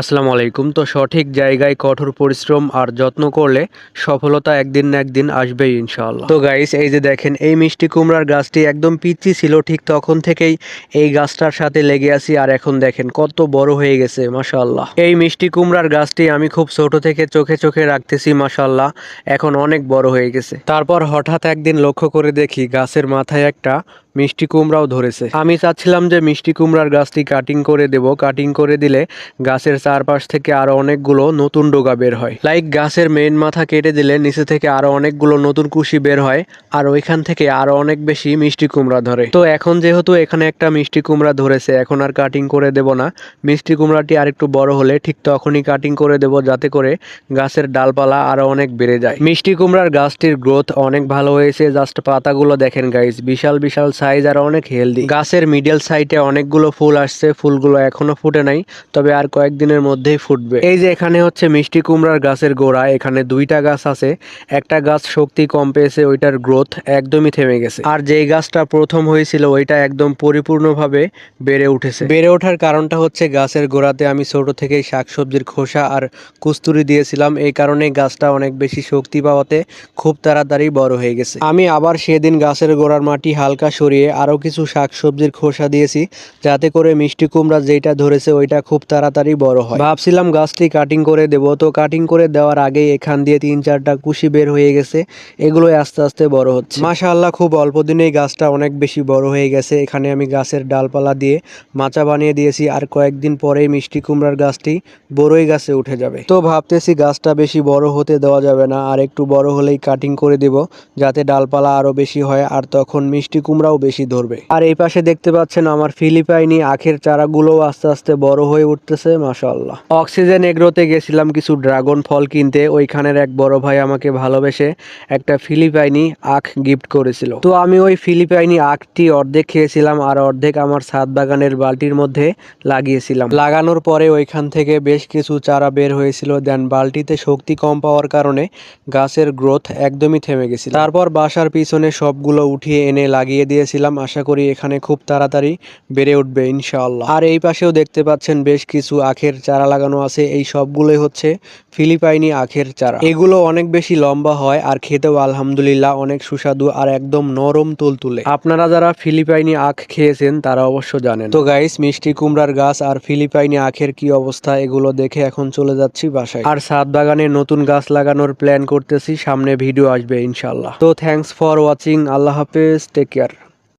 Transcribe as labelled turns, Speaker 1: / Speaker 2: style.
Speaker 1: আসসালামু আলাইকুম। তো সঠিক জায়গায় কঠোর পরিশ্রম আর যত্ন করলে সফলতা একদিন না একদিন আসবেই ইনশাআল্লাহ। তো গাইস এই যে দেখেন, এই মিষ্টি কুমড়ার গাছটি একদম পিচ্ছি ছিল, ঠিক তখন থেকেই এই গাছটার সাথে লেগে আছি। আর এখন দেখেন, কত বড় হয়ে গেছে, মাশাআল্লাহ। এই মিষ্টি কুমড়ার গাছটি আমি খুব ছোট থেকে চোখে চোখে রাখতেছি, মাশাআল্লাহ। এখন অনেক বড় হয়ে গেছে। তারপর হঠাৎ একদিন লক্ষ্য করে দেখি, গাছের মাথায় একটা মিষ্টি কুমড়াও ধরেছে। আমি চাচ্ছিলাম যে মিষ্টি কুমড়ার গাছটি কাটিং করে দেব। কাটিং করে দিলে গাছের চারপাশ থেকে আরও অনেকগুলো নতুন ডোগা বের হয়। লাইক গাছের মেন মাথা কেটে দিলে নিচে থেকে আরও অনেকগুলো নতুন কুশি বের হয় আর ওইখান থেকে আরও অনেক বেশি মিষ্টি কুমড়া ধরে। তো এখন যেহেতু এখানে একটা মিষ্টি কুমড়া ধরেছে, এখন আর কাটিং করে দেব না। মিষ্টি কুমড়াটি আর একটু বড় হলে ঠিক তখনই কাটিং করে দেব যাতে করে গাছের ডালপালা আরও অনেক বেড়ে যায়। মিষ্টি কুমড়ার গাছটির গ্রোথ অনেক ভালো হয়েছে। জাস্ট পাতাগুলো দেখেন গাইজ বিশাল বিশাল সাইজ আর অনেক হেলদি গাছের মিডল সাইডে অনেকগুলো ফুল আসছে, ফুলগুলো এখনও ফুটে নাই, তবে আর কয়েকদিনের মধ্যেই ফুটবে। এই যে এখানে হচ্ছে মিষ্টি কুমড়ার গাছের গোড়া, এখানে দুইটা গাছ আছে। একটা গাছ শক্তি কম পেয়েছে, ওইটার গ্রোথ একদমই থেমে গেছে। আর যেই গাছটা প্রথম হয়েছিল, ওইটা একদম পরিপূর্ণভাবে বেড়ে উঠেছে। বেড়ে ওঠার কারণটা হচ্ছে গাছের গোড়াতে আমি ছোট থেকেই শাকসবজির খোসা আর কুস্তুরি দিয়েছিলাম। এই কারণে গাছটা অনেক বেশি শক্তি পাওয়াতে খুব তাড়াতাড়ি বড় হয়ে গেছে। আমি আবার সেদিন গাছের গোড়ার মাটি হালকা সরিয়ে আরও কিছু শাকসবজির খোসা দিয়েছি, যাতে করে মিষ্টি কুমড়া যেটা ধরেছে ওইটা খুব তাড়াতাড়ি বড় হয়। ভাবছিলাম গাছটি কাটিং করে দেব, তো কাটিং করে দেওয়ার আগেই এখান দিয়ে তিন চারটা কুশি বের হয়ে গেছে এগুলো আস্তে আস্তে বড় হচ্ছে। মাশাআল্লাহ, খুব অল্প দিনেই গাছটা অনেক বেশি বড় হয়ে গেছে। এখানে আমি গাছের ডালপালা দিয়ে মাচা বানিয়ে দিয়েছি, আর কয়েকদিন পরেই মিষ্টি কুমড়ার গাছটি বড়ই গাছে উঠে যাবে। তো ভাবতেছি গাছটা বেশি বড় হতে দেওয়া যাবে না, আর একটু বড় হলেই কাটিং করে দেব, যাতে ডালপালা আরও বেশি হয়, আর তখন মিষ্টি কুমড়াও বেশি ধরবে। আর এই পাশে দেখতে পাচ্ছেন আমার ফিলিপাইনি আখের চারাগুলো আস্তে আস্তে বড় হয়ে উঠতেছে, মাশাআল্লাহ। অক্সিজেন এগ্রোতে গেছিলাম কিছু ড্রাগন ফল কিনতে, ওইখানের এক বড় ভাই আমাকে ভালোবেসে একটা ফিলিপাইনি আখ গিফট করেছিল। তো আমি ওই ফিলিপাইনি আখটি অর্ধেক খেয়েছিলাম আর অর্ধেক আমার ছাদ বাগানের বালতির মধ্যে লাগিয়েছিলাম। লাগানোর পরে ওইখান থেকে বেশ কিছু চারা বের হয়েছিল, দেন বালতিতে শক্তি কম পাওয়ার কারণে গাছের গ্রোথ একদমই থেমে গেছিল। তারপর বাসার পিছনে সবগুলো উঠিয়ে এনে লাগিয়ে দিয়েছিলাম আশা করি এখানে খুব তাড়াতাড়ি বেড়ে উঠবে ইনশাআল্লাহ। আর এই পাশেও দেখতে পাচ্ছেন বেশ কিছু আখের চারা লাগানো আছে, এই সবগুলোই হচ্ছে ফিলিপাইনি আখের চারা। এগুলো অনেক বেশি লম্বা হয় আর খেতেও আলহামদুলিল্লাহ অনেক সুস্বাদু আর একদম নরম তুলতুলে। আপনারা যারা ফিলিপাইনি আখ খেয়েছেন, তারা অবশ্য জানেন। তো গাইস মিষ্টি কুমড়ার গাছ আর ফিলিপাইনি আখের কি অবস্থা, এগুলো দেখে এখন চলে যাচ্ছি বাসায়। আর সাত বাগানে নতুন গাছ লাগানোর প্ল্যান করতেছি, সামনে ভিডিও আসবে ইনশাল্লাহ তো থ্যাঙ্কস ফর ওয়াচিং আল্লাহ হাফেজ টেক কেয়ার